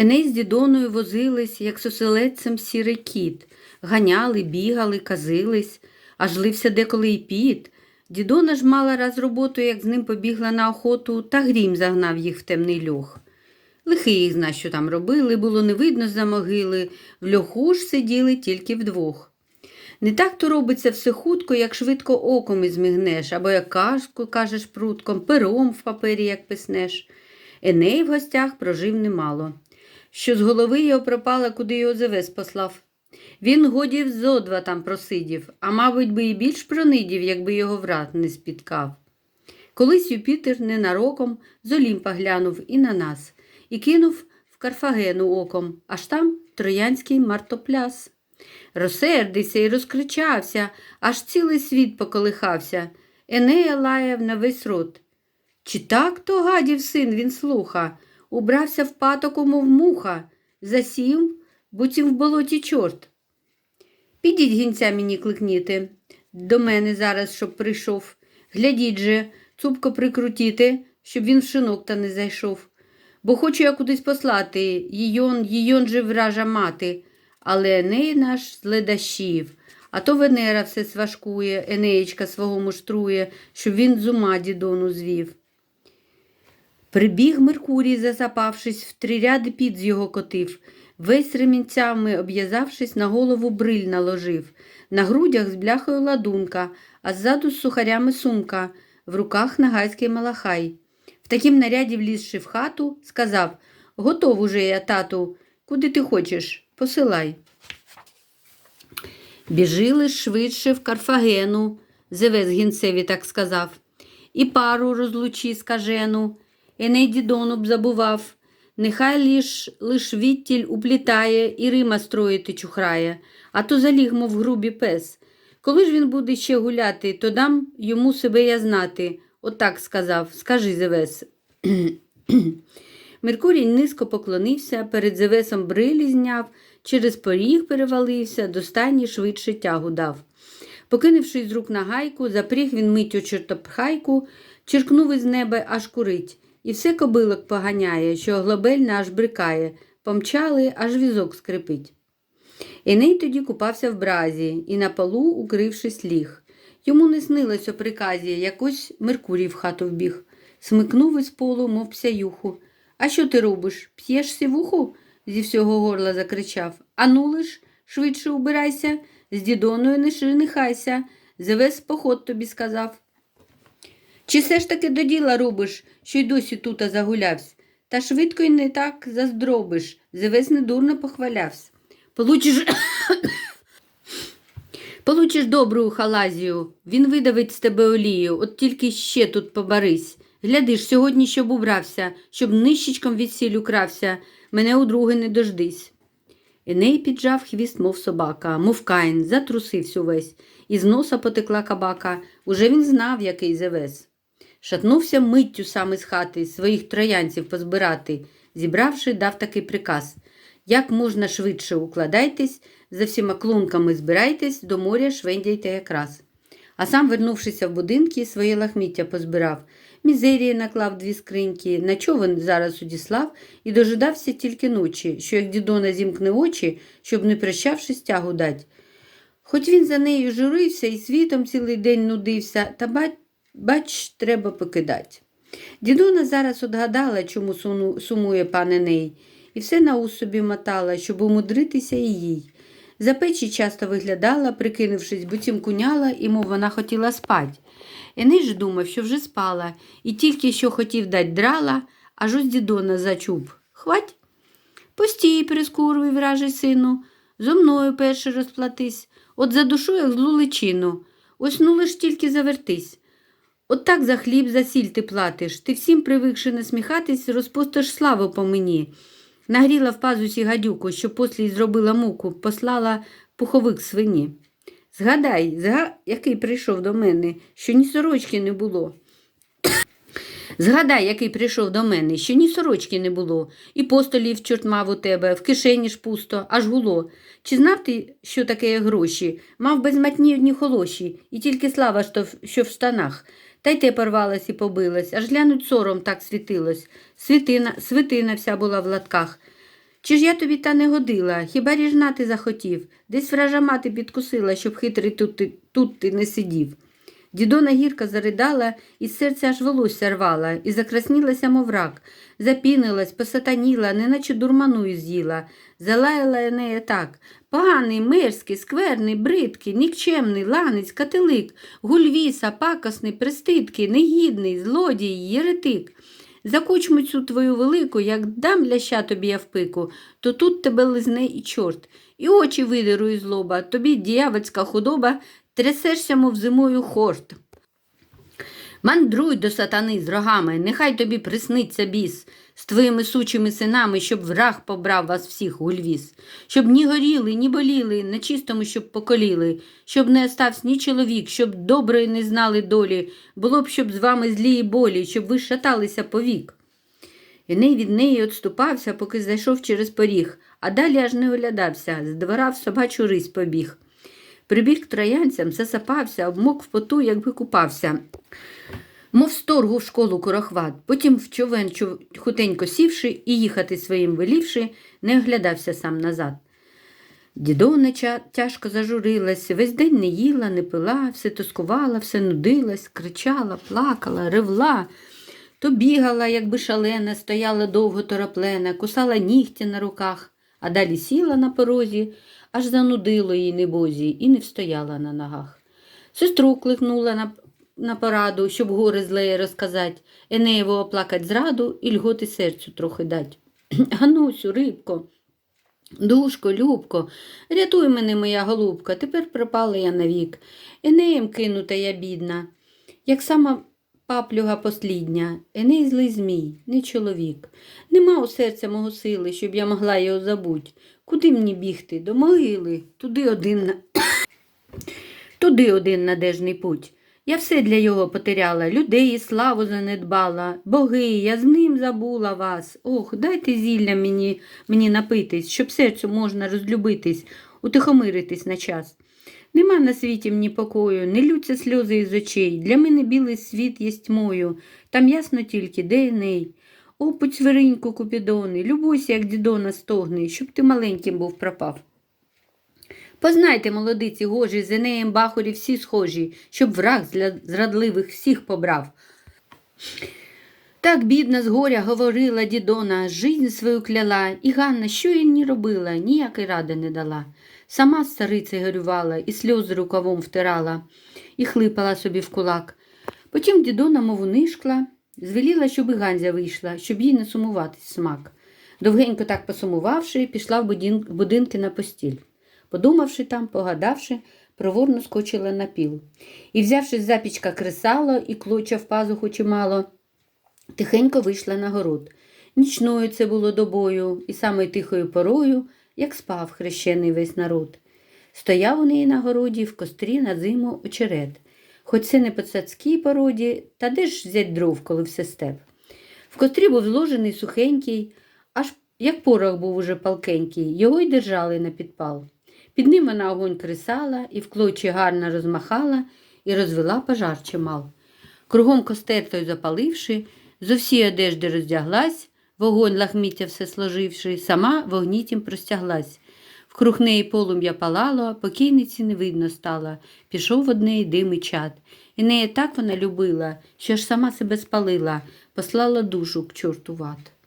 Еней з дідоною возились, як соселедцем сірий кіт, ганяли, бігали, казились, аж лився деколи й піт. Дідона ж мала раз роботу, як з ним побігла на охоту, та грім загнав їх в темний льох. Лихий їх зна, що там робили, було не видно за могили, в льоху ж сиділи тільки вдвох. Не так то робиться все хутко, як швидко оком і змигнеш, або як казку кажеш прутком, пером в папері, як писнеш. Еней в гостях прожив немало. Що з голови його пропала, куди його Зевес послав. Він годі зо два там просидів, а мабуть би і більш пронидів, якби його врат не спіткав. Колись Юпітер ненароком з Олімпа глянув і на нас, і кинув в Карфагену оком, аж там троянський мартопляс. Розсердився і розкричався, аж цілий світ поколихався. Енея лаяв на весь рот. Чи так то гадів син він слуха, убрався в патоку, мов муха, засів, буцім в болоті чорт. Підіть гінця мені кликніти, до мене зараз, щоб прийшов. Глядіть же, цупко прикрутіти, щоб він в шинок та не зайшов. Бо хочу я кудись послати, їйон, їйон же вража мати, але Еней наш з. А то Венера все сважкує, Енеєчка свого муштрує, щоб він з ума дідону звів. Прибіг Меркурій, засапавшись, в три ряди під з його котив, весь ремінцями, обв'язавшись, на голову бриль наложив, на грудях з бляхою ладунка, а ззаду з сухарями сумка, в руках нагайський малахай. В такім наряді, влізши в хату, сказав Готов уже я, тату, куди ти хочеш, посилай. Біжили швидше в Карфагену, Зевес гінцеві так сказав, і пару розлучі скажену, Еней дідону б забував. Нехай лиш, лиш відтіль уплітає і Рима строїти чухрає, а то заліг, мов грубі пес. Коли ж він буде ще гуляти, то дам йому себе я знати. Отак сказав, скажи Зевес. Меркурій низько поклонився, перед Зевесом брилі зняв, через поріг перевалився, до швидше тягу дав. Покинувши з рук на гайку, запріг він миттю чортопхайку, черкнув із неба аж курить, і все кобилок поганяє, що глобельна аж брикає, помчали, аж візок скрипить. Еней тоді купався в бразі і на полу, укрившись, ліг. Йому не снилось о приказі, якось Меркурій в хату вбіг. Смикнув із полу, мов псяюху. А що ти робиш? П'єш сівуху? зі всього горла закричав. Ану лиш, швидше убирайся, з дідоною не шинихайся. Зевес поход тобі сказав. Чи все ж таки до діла робиш, що й досі тута загулявсь? Та швидко й не так заздробиш, Зевес недурно похвалявсь. Получиш Получиш добру халазію, він видавить з тебе олію, от тільки ще тут побарись. Глядиш, сьогодні щоб убрався, щоб нищечком від сіль крався, мене удруге не дождись. Еней піджав хвіст, мов собака, мов каїн, затрусився увесь, із носа потекла кабака. Уже він знав, який зевес. Шатнувся миттю сам із хати, своїх троянців позбирати. Зібравши, дав такий приказ як можна швидше укладайтесь, за всіма клунками збирайтесь, до моря швендяйте якраз. А сам, вернувшися в будинки, своє лахміття позбирав. Мізерії наклав дві скриньки, на човен зараз удіслав і дожидався тільки ночі, що як дідона зімкне очі, щоб не прощавшись тягу дать. Хоч він за нею журився і світом цілий день нудився, та бач, бач треба покидать. Дідона зараз одгадала, чому сумує пан Еней, і все на ус собі мотала, щоб умудритися і їй. За печі часто виглядала, прикинувшись, буцім куняла, і мов вона хотіла спать. Еней ж думав, що вже спала, і тільки що хотів дать драла, аж ось дідона зачуп. Хвать. Постій, прискурвий, вражий сину, зо мною перше розплатись, от за душу, як злу личину. Ось ну лиш тільки завертись. От так за хліб, за сіль ти платиш. Ти всім, привикши насміхатись, розпустиш славу по мені. Нагріла в пазусі гадюку, що послі зробила муку, послала пуховик свині. Згадай, зга... який прийшов до мене, що ні сорочки не було. Згадай, який прийшов до мене, що ні сорочки не було, і постолів чорт мав у тебе, в кишені ж пусто, аж гуло. Чи знав ти, що таке гроші? Мав безматні одні холоші, і тільки слава, що в штанах. Та й те порвалась і побилась, аж глянуть сором так світилось. Світина, свитина вся була в латках. Чи ж я тобі та не годила? Хіба ріжна ти захотів? Десь вража мати підкусила, щоб хитрий тут ти, тут ти не сидів. Дідона гірка заридала, і серця аж волосся рвала, і закраснілася, мов рак, запінилась, посатаніла, неначе дурману з'їла. Залаяла нея так. Поганий, мерзкий, скверний, бридкий, нікчемний, ланець, кателик, гульвіса, пакосний, пристидкий, негідний, злодій, єретик. За кучму цю твою велику, як дам ляща тобі я в пику, то тут тебе лизне і чорт. І очі видеру із лоба, тобі діявольська худоба, трясешся, мов зимою хорт. Мандруй до сатани з рогами, нехай тобі присниться біс, з твоїми сучими синами, щоб враг побрав вас всіх у львіс, щоб ні горіли, ні боліли, на чистому, щоб поколіли, щоб не остався ні чоловік, щоб доброї не знали долі, було б, щоб з вами злі і болі, щоб ви шаталися повік. Еней від неї відступався, поки зайшов через поріг, а далі аж не оглядався, з двора в собачу рись побіг. Прибіг троянцям, засапався, обмок в поту, якби купався. Мов сторгу в школу курохват, потім в човен хутенько сівши і їхати своїм велівши, не оглядався сам назад. Дідона тяжко зажурилась, весь день не їла, не пила, все тоскувала, все нудилась, кричала, плакала, ревла. То бігала, якби шалена, стояла довго тороплена, кусала нігті на руках, а далі сіла на порозі, аж занудило їй небозі і не встояла на ногах. Сестру кликнула на, на пораду, щоб горе злеє розказать, Енеєву оплакать зраду і льготи серцю трохи дать. Ганусю, рибко, душко, любко, рятуй мене, моя голубка, тепер пропала я навік. Енеєм кинута я бідна, як сама паплюга послідня, Еней злий змій, не чоловік. Нема у серця мого сили, щоб я могла його забуть. Куди мені бігти? До могили, туди один на... Туди один надежний путь. Я все для його потеряла, людей і славу занедбала. Боги, я з ним забула вас. Ох, дайте зілля мені, мені напитись, щоб серцю можна розлюбитись, утихомиритись на час. Нема на світі мені покою, не лються сльози із очей. Для мене білий світ є тьмою, там ясно тільки, де Еней. О, поцвіриньку Купідони, любуйся, як дідона стогне, щоб ти маленьким був пропав. Познайте, молодиці гожі, з Енеєм бахурі всі схожі, щоб враг зрадливих всіх побрав. Так бідна з горя говорила дідона, жизнь свою кляла, і Ганна, що їй не робила, ніякої ради не дала. Сама з горювала, і сльози рукавом втирала, і хлипала собі в кулак. Потім дідона мову нишкла, звеліла, щоб і Ганзя вийшла, щоб їй не сумуватись смак. Довгенько так посумувавши, пішла в в будинки на постіль. Подумавши там, погадавши, проворно скочила на піл. І, взявши з запічка кресало і клоча в пазуху чимало, тихенько вийшла на город. Нічною це було добою, і самою тихою порою, як спав хрещений весь народ. Стояв у неї на городі в кострі на зиму очерет. Хоч це не по цацькій породі, та де ж взять дров, коли все степ. В кострі був зложений сухенький, аж як порох був уже палкенький, його й держали на підпал. Під ним вона огонь кресала і в клочі гарно розмахала і розвела пожар чимал. Кругом костер той запаливши, зо всі одежди роздяглась, вогонь лахміття все сложивши, сама вогнітім простяглась. Вкруг неї полум'я палало, покійниці не видно стало, пішов од неї дим і чад. І неї так вона любила, що ж сама себе спалила, послала душу к чорту в ад.